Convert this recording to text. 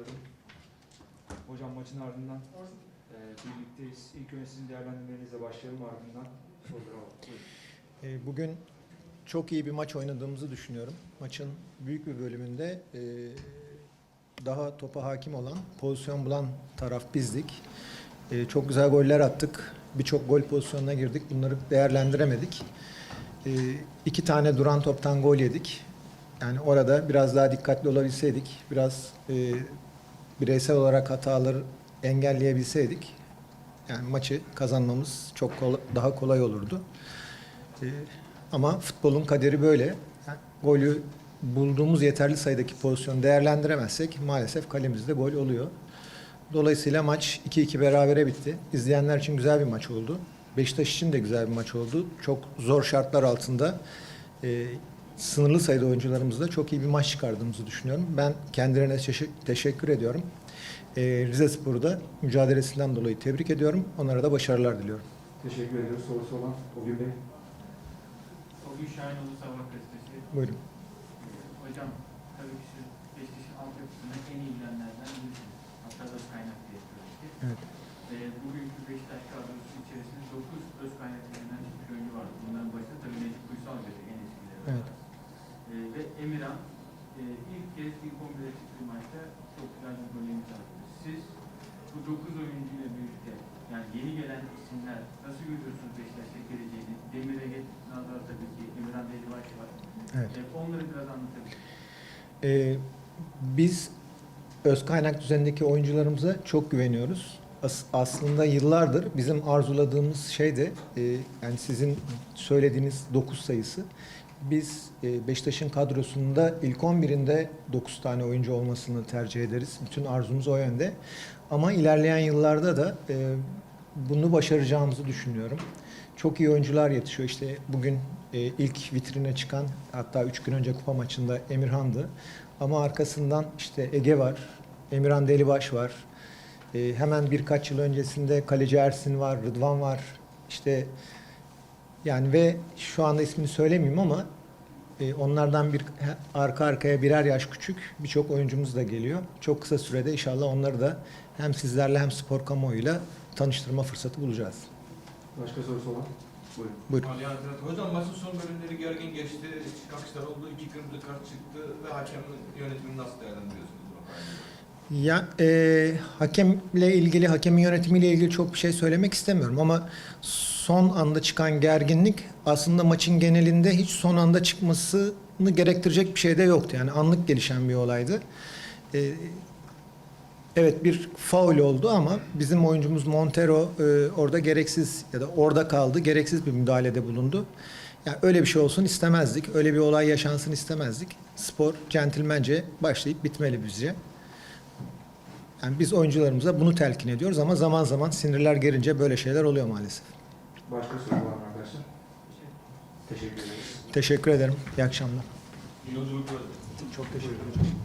başlıyorum. Hocam maçın ardından e, birlikteyiz. İlk önce sizin değerlendirmenizle başlayalım ardından. E, Bugün çok iyi bir maç oynadığımızı düşünüyorum. Maçın büyük bir bölümünde e, daha topa hakim olan, pozisyon bulan taraf bizdik. E, Çok güzel goller attık. Birçok gol pozisyonuna girdik. Bunları değerlendiremedik. E, İki tane duran toptan gol yedik. Yani orada biraz daha dikkatli olabilseydik, biraz e, bireysel olarak hataları engelleyebilseydik, yani maçı kazanmamız çok kola- daha kolay olurdu. Ee, Ama futbolun kaderi böyle. Yani golü bulduğumuz yeterli sayıdaki pozisyonu değerlendiremezsek maalesef kalemizde gol oluyor. Dolayısıyla maç 2-2 berabere bitti. İzleyenler için güzel bir maç oldu. Beşiktaş için de güzel bir maç oldu. Çok zor şartlar altında e, sınırlı sayıda oyuncularımızla çok iyi bir maç çıkardığımızı düşünüyorum. Ben kendilerine teşe- teşekkür ediyorum. E, Rize Spor'u da mücadelesinden dolayı tebrik ediyorum. Onlara da başarılar diliyorum. Teşekkür ediyoruz. Sorusu olan Bugün Bey. Bugün Şahinoğlu Sabah Gazetesi. Buyurun. Ee, Hocam tabii ki siz Beşiktaş'ın altyapısına en iyi bilenlerden birisiniz. Hatta öz kaynak diye söyledik. Evet. Ee, bugünkü Beşiktaş kadrosu içerisinde 9 öz kaynak bilinen oyuncu vardı. Bunların başında tabii Necip Uysal dedi en eskileri. Evet. Ee, ve Emirhan e, 11'e çıktığı maçta çok güzel bir imza attı. Siz bu 9 oyuncuyla birlikte yani yeni gelen isimler nasıl görüyorsunuz Beşiktaş'ta geleceğini? Demir Ege, Nazar tabii ki, Emirhan Delibaş var. Evet. Ee, onları biraz anlatabilir Ee, biz öz kaynak düzenindeki oyuncularımıza çok güveniyoruz. As- aslında yıllardır bizim arzuladığımız şey de e, yani sizin söylediğiniz 9 sayısı. Biz e, Beşiktaş'ın kadrosunda ilk 11'inde 9 tane oyuncu olmasını tercih ederiz. Bütün arzumuz o yönde. Ama ilerleyen yıllarda da e, bunu başaracağımızı düşünüyorum. Çok iyi oyuncular yetişiyor. İşte bugün e, ilk vitrine çıkan hatta 3 gün önce kupa maçında Emirhan'dı. Ama arkasından işte Ege var, Emirhan Delibaş var. Hemen birkaç yıl öncesinde kaleci Ersin var, Rıdvan var. İşte yani ve şu anda ismini söylemeyeyim ama onlardan bir arka arkaya birer yaş küçük birçok oyuncumuz da geliyor. Çok kısa sürede inşallah onları da hem sizlerle hem spor kamuoyuyla tanıştırma fırsatı bulacağız. Başka sorusu olan? Buyurun. Buyurun. Ali Hazret Hocam maçın son bölümleri gergin geçti. Çıkışlar oldu. iki kırmızı kart çıktı ve hakemin yönetimini nasıl değerlendiriyorsunuz? Ya e, hakemle ilgili, hakemin yönetimiyle ilgili çok bir şey söylemek istemiyorum ama son anda çıkan gerginlik aslında maçın genelinde hiç son anda çıkmasını gerektirecek bir şey de yoktu. Yani anlık gelişen bir olaydı. E, evet bir faul oldu ama bizim oyuncumuz Montero e, orada gereksiz ya da orada kaldı, gereksiz bir müdahalede bulundu. Yani öyle bir şey olsun istemezdik. Öyle bir olay yaşansın istemezdik. Spor centilmence başlayıp bitmeli bizce. Yani biz oyuncularımıza bunu telkin ediyoruz ama zaman zaman sinirler gerince böyle şeyler oluyor maalesef. Başka soru var mı arkadaşlar? Teşekkür ederiz. Teşekkür ederim. İyi akşamlar. Yolculuk Çok teşekkür ederim.